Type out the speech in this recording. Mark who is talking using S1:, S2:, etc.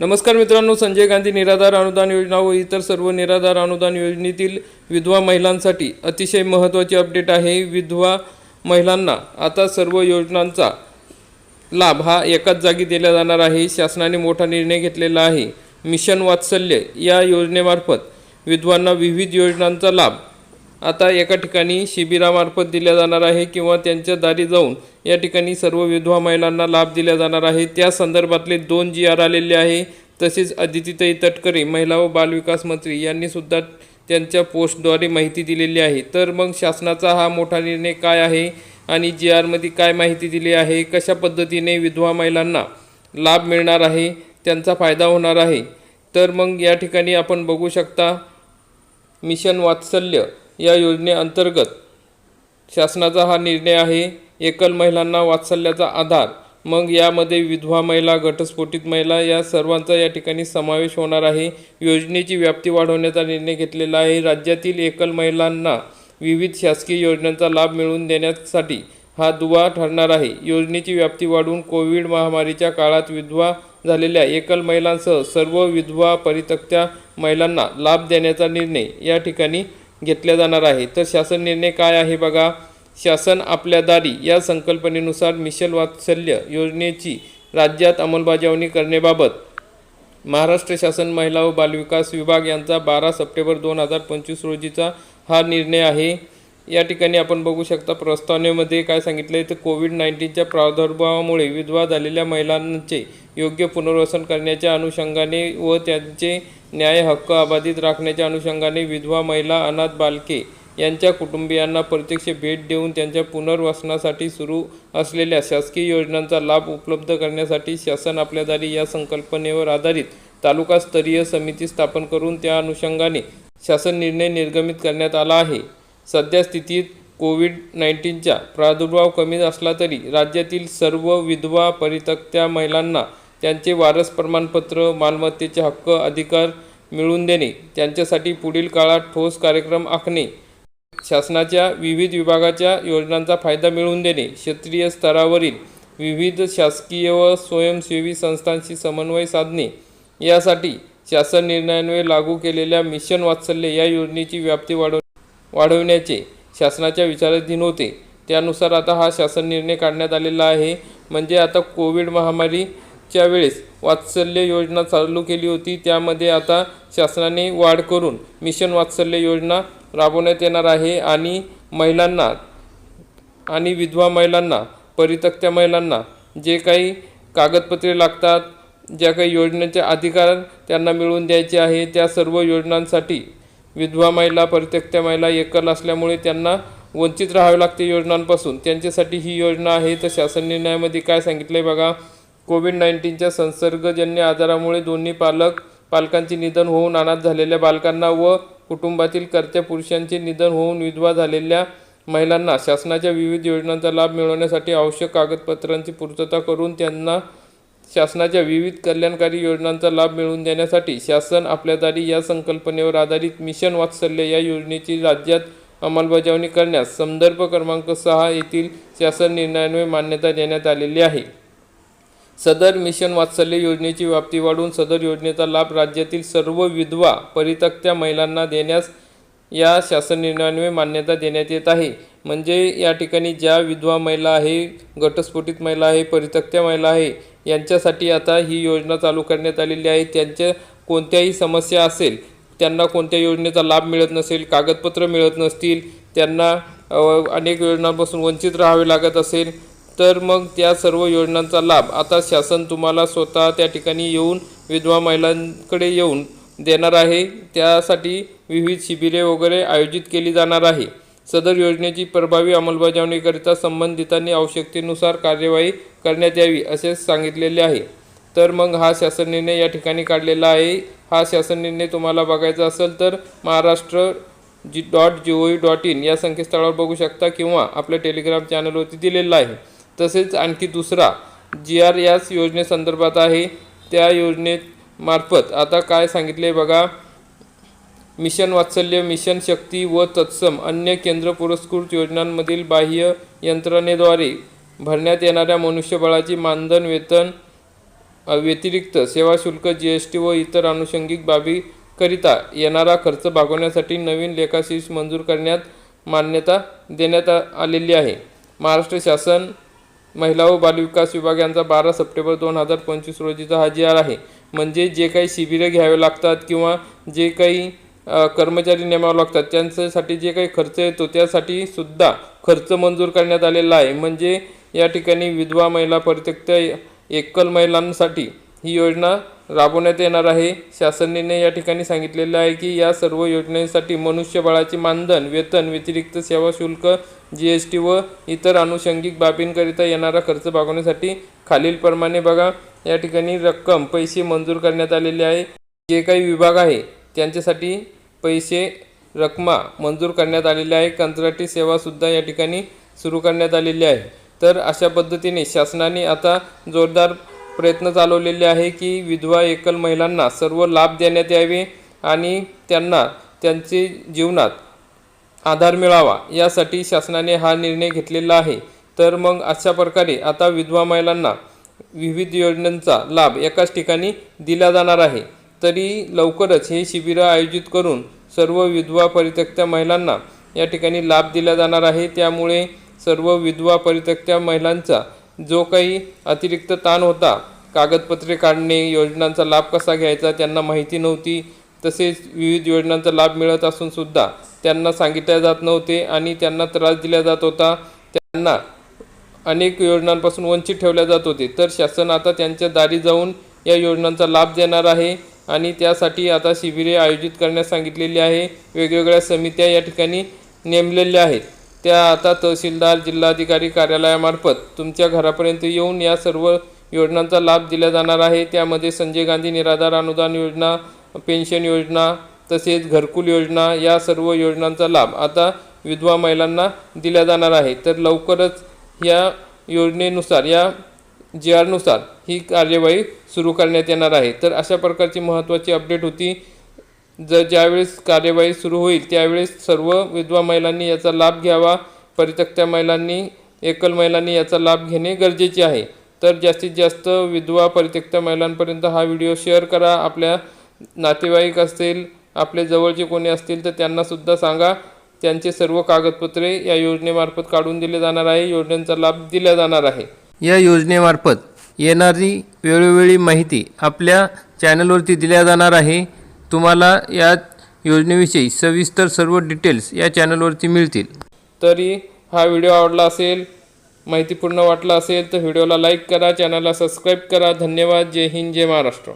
S1: नमस्कार मित्रांनो संजय गांधी निराधार अनुदान योजना व इतर सर्व निराधार अनुदान योजनेतील विधवा महिलांसाठी अतिशय महत्त्वाची अपडेट आहे. विधवा महिलांना आता सर्व योजनांचा लाभ हा एकाच जागी दिला जाणार आहे. शासनाने मोठा निर्णय घेतलेला आहे. मिशन वात्सल्य या योजनेमार्फत विधवांना विविध योजनांचा लाभ आता एका ठिकाणी शिबिरामार्फत दिल्या जाणार आहे किंवा त्यांच्या दारी जाऊन या ठिकाणी सर्व विधवा महिलांना लाभ दिला जाणार आहे. त्या संदर्भातले दोन जी आर आलेले आहे. तसेच अदितीताई तटकरे महिला व बालविकास मंत्री यांनीसुद्धा त्यांच्या पोस्टद्वारे माहिती दिलेली आहे. तर मग शासनाचा हा मोठा निर्णय काय आहे आणि जी आरमध्ये काय माहिती दिली आहे? कशा पद्धतीने विधवा महिलांना लाभ मिळणार आहे? त्यांचा फायदा होणार आहे. तर मग या ठिकाणी आपण बघू शकता मिशन वात्सल्य या योजनेअंतर्गत शासनाचा हा निर्णय आहे. एकल महिलांना वात्सल्याचा आधार. मग यामध्ये विधवा महिला घटस्फोटित महिला या सर्वांचा या ठिकाणी समावेश होणार आहे. योजनेची व्याप्ती वाढवण्याचा निर्णय घेतलेला आहे. राज्यातील एकल महिलांना विविध शासकीय योजनांचा लाभ मिळवून देण्यासाठी हा दुवा ठरणार आहे. योजनेची व्याप्ती वाढवून कोविड महामारीच्या काळात विधवा झालेल्या एकल महिलांसह सर्व विधवा परित्यक्त्या महिलांना लाभ देण्याचा निर्णय या ठिकाणी घेतल्या जाणार आहे. तर शासन निर्णय काय आहे बघा. शासन आपल्या दारी या संकल्पनेनुसार मिशल वात्सल्य योजनेची राज्यात अंमलबजावणी करण्याबाबत महाराष्ट्र शासन महिला व बालविकास विभाग यांचा बारा सप्टेंबर दोन हजार पंचवीस रोजीचा हा निर्णय आहे. या ठिकाणी आपण बघू शकता प्रस्तावनेमध्ये काय सांगितलं आहे तर कोविड नाईन्टीनच्या प्रादुर्भावामुळे विधवा झालेल्या महिलांचे योग्य पुनर्वसन करण्याच्या अनुषंगाने व त्यांचे न्याय हक्क अबाधित राखण्याच्या अनुषंगाने विधवा महिला अनाथ बालके यांच्या कुटुंबियांना प्रत्यक्ष भेट देऊन त्यांच्या पुनर्वसनासाठी सुरू असलेल्या शासकीय योजनांचा लाभ उपलब्ध करण्यासाठी शासन आपल्या दारी या संकल्पनेवर आधारित तालुकास्तरीय समिती स्थापन करून त्या अनुषंगाने शासन निर्णय निर्गमित करण्यात आला आहे. सध्या स्थितीत कोविड नाईन्टीनचा प्रादुर्भाव कमी असला तरी राज्यातील सर्व विधवा परित्यक्त्या महिलांना त्यांचे वारस प्रमाणपत्र मालमत्तेचे हक्क अधिकार मिळवून देणे त्यांच्यासाठी पुढील काळात ठोस कार्यक्रम आखणे शासनाच्या विविध विभागाच्या योजनांचा फायदा मिळवून देणे क्षेत्रीय स्तरावरील विविध शासकीय व स्वयंसेवी संस्थांशी समन्वय साधणे यासाठी शासन निर्णयान्वये लागू केलेल्या मिशन वात्सल्य या योजनेची व्याप्ती वाढव वाढवण्याचे शासनाच्या विचाराधीन होते. त्यानुसार आता हा शासन निर्णय काढण्यात आलेला आहे. म्हणजे आता कोविड महामारीच्या वेळेस वात्सल्य योजना चालू केली होती. त्यामध्ये आता शासनाने वाढ करून मिशन वात्सल्य योजना राबवण्यात येणार आहे आणि महिलांना आणि विधवा महिलांना परितक्त्या महिलांना जे काही कागदपत्रे लागतात ज्या काही योजनेचे अधिकार त्यांना मिळवून द्यायचे आहे त्या सर्व योजनांसाठी विधवा महिला परित्यक्त्या महिला एकल असल्यामुळे त्यांना वंचित राहावे लागते योजनांपासून. त्यांच्यासाठी ही योजना आहे. तर शासन निर्णयामध्ये काय सांगितलं आहे बघा. कोविड नाईन्टीनच्या संसर्गजन्य आजारामुळे दोन्ही पालक पालकांचे निधन होऊन अनाथ झालेल्या बालकांना व कुटुंबातील कर्त्या पुरुषांचे निधन होऊन विधवा झालेल्या महिलांना शासनाच्या विविध योजनांचा लाभ मिळवण्यासाठी आवश्यक कागदपत्रांची पूर्तता करून त्यांना शासनाच्या विविध कल्याणकारी योजनांचा लाभ मिळवून देण्यासाठी शासन आपल्या दारी या संकल्पनेवर आधारित मिशन वात्सल्य या योजनेची राज्यात अंमलबजावणी करण्यास संदर्भ क्रमांक सहा येथील शासन निर्णयान्वये मान्यता देण्यात आलेली आहे. सदर मिशन वात्सल्य योजनेची व्याप्ती वाढवून सदर योजनेचा लाभ राज्यातील सर्व विधवा परित्यक्त्या महिलांना देण्यास या शासन निर्णयान्वये मान्यता देण्यात येत आहे. म्हणजे या ठिकाणी ज्या विधवा महिला आहे घटस्फोटित महिला आहे परित्यक्त्या महिला आहे यांच्यासाठी आता ही योजना चालू करण्यात आलेली आहे. त्यांच्या कोणत्याही समस्या असेल त्यांना कोणत्या योजनेचा लाभ मिळत नसेल कागदपत्र मिळत नसतील त्यांना अनेक योजनांपासून वंचित राहावे लागत असेल तर मग त्या सर्व योजनांचा लाभ आता शासन तुम्हाला स्वतः त्या ठिकाणी येऊन विधवा महिलांकडे येऊन देणार आहे. त्यासाठी विविध शिबिरे वगैरे आयोजित केली जाणार आहे. सदर योजनेची प्रभावी अंमलबजावणीकरिता संबंधितांनी आवश्यकतेनुसार कार्यवाही करण्यात यावी असे सांगितलेले आहे. तर मग हा शासन निर्णय या ठिकाणी काढलेला आहे. हा शासन निर्णय तुम्हाला बघायचा असेल तर Maharashtra G dot G O dot in या संकेतस्थळावर बघू शकता किंवा आपल्या टेलिग्राम चॅनलवरती दिलेला आहे. तसेच आणखी दुसरा जी आर याच योजनेसंदर्भात आहे. त्या योजनेमार्फत आता काय सांगितले बघा. मिशन वात्सल्य मिशन शक्ती व तत्सम अन्य केंद्र पुरस्कृत योजनांमधील बाह्य यंत्रणेद्वारे भरण्यात येणाऱ्या मनुष्यबळाची मानधन वेतन व्यतिरिक्त सेवा शुल्क जी एस टी व इतर अनुषंगिक बाबीकरिता येणारा खर्च भागवण्यासाठी नवीन लेखाशीर्ष मंजूर करण्यात मान्यता देण्यात आलेली आहे. महाराष्ट्र शासन महिला व बालविकास विभाग यांचा बारा सप्टेंबर दोन हजार पंचवीस रोजीचा हा जी आर आहे. म्हणजे जे काही शिबिरं घ्यावे लागतात किंवा जे काही कर्मचारी नेमावं लागतात. त्यांच्यासाठी जे काही खर्च येतो त्यासाठी सुद्धा खर्च मंजूर करण्यात आलेला आहे. म्हणजे या ठिकाणी विधवा महिला परित्यक्त एकल महिलांसाठी ही योजना राबवण्यात येणार आहे. शासनाने या ठिकाणी सांगितलेलं आहे की या सर्व योजनेसाठी मनुष्यबळाचे मानधन वेतन व्यतिरिक्त सेवा शुल्क जी एस टी व इतर अनुषंगिक बाबींकरिता येणारा खर्च भागवण्यासाठी खालीलप्रमाणे बघा. या ठिकाणी रक्कम पैसे मंजूर करण्यात आलेले आहे. जे काही विभाग आहे त्यांच्यासाठी पैसे रकमा मंजूर करण्यात आलेले आहे. कंत्राटी सेवासुद्धा या ठिकाणी सुरू करण्यात आलेली आहे. तर अशा पद्धतीने शासनाने आता जोरदार प्रयत्न चालवलेले आहे की विधवा एकल महिलांना सर्व लाभ देण्यात यावे आणि त्यांना त्यांचे जीवनात आधार मिळावा यासाठी शासनाने हा निर्णय घेतलेला आहे. तर मग अशा प्रकारे आता विधवा महिलांना विविध योजनांचा लाभ एकाच ठिकाणी दिला जाणार आहे. तरी लवकरच हे शिबिरं आयोजित करून सर्व विधवा परित्यक्त्या महिलांना या ठिकाणी लाभ दिला जाणार आहे. त्यामुळे सर्व विधवा परित्यक्त्या महिलांचा जो काही अतिरिक्त ताण होता कागदपत्रे काढणे योजनांचा लाभ कसा घ्यायचा त्यांना माहिती नव्हती. तसेच विविध योजनांचा लाभ मिळत असून सुद्धा त्यांना सांगितले जात नव्हते आणि त्यांना त्रास दिला जात होता. त्यांना अनेक योजनांपासून वंचित ठेवल्या जात होते. तर शासन आता त्यांच्या दारी जाऊन या योजनांचा लाभ देणार आहे. आणि त्यासाठी आता शिबिरे आयोजित करण्यास सांगितलेली आहे. वेगवेगळ्या समित्या या ठिकाणी नेमलेल्या आहेत. त्या आता तहसीलदार जिल्हाधिकारी कार्यालयामार्फत तुमच्या घरापर्यंत येऊन या सर्व योजनांचा लाभ दिला जाणार आहे. त्यामध्ये संजय गांधी निराधार अनुदान योजना पेन्शन योजना तसेच घरकुल योजना या सर्व योजनांचा लाभ आता विधवा महिलांना दिला जाणार आहे. तर लवकरच या योजनेनुसार या जी आरनुसार ही कार्यवाही सुरू करण्यात येणार आहे. तर अशा प्रकारची महत्त्वाची अपडेट होती. जर ज्यावेळेस कार्यवाही सुरू होईल त्यावेळेस सर्व विधवा महिलांनी याचा लाभ घ्यावा. परित्यक्त्या महिलांनी एकल महिलांनी याचा लाभ घेणे गरजेचे आहे. तर जास्तीत जास्त विधवा परित्यक्त्या महिलांपर्यंत हा व्हिडिओ शेअर करा. आपल्या नातेवाईक असतील आपले जवळचे कोणी असतील तर त्यांनासुद्धा सांगा. त्यांचे सर्व कागदपत्रे या योजनेमार्फत काढून दिले जाणार आहे. योजनेचा लाभ दिला जाणार आहे. या योजनेमार्फत येणारी वेळोवेळी माहिती आपल्या चॅनलवरती दिल्या जाणार आहे. तुम्हाला या योजनेविषयी सविस्तर सर्व डिटेल्स या चॅनलवरती मिळतील. तरी हा व्हिडिओ आवडला असेल माहितीपूर्ण वाटला असेल तर व्हिडिओला लाईक करा चॅनलला सबस्क्राईब करा. धन्यवाद. जय हिंद जय महाराष्ट्र.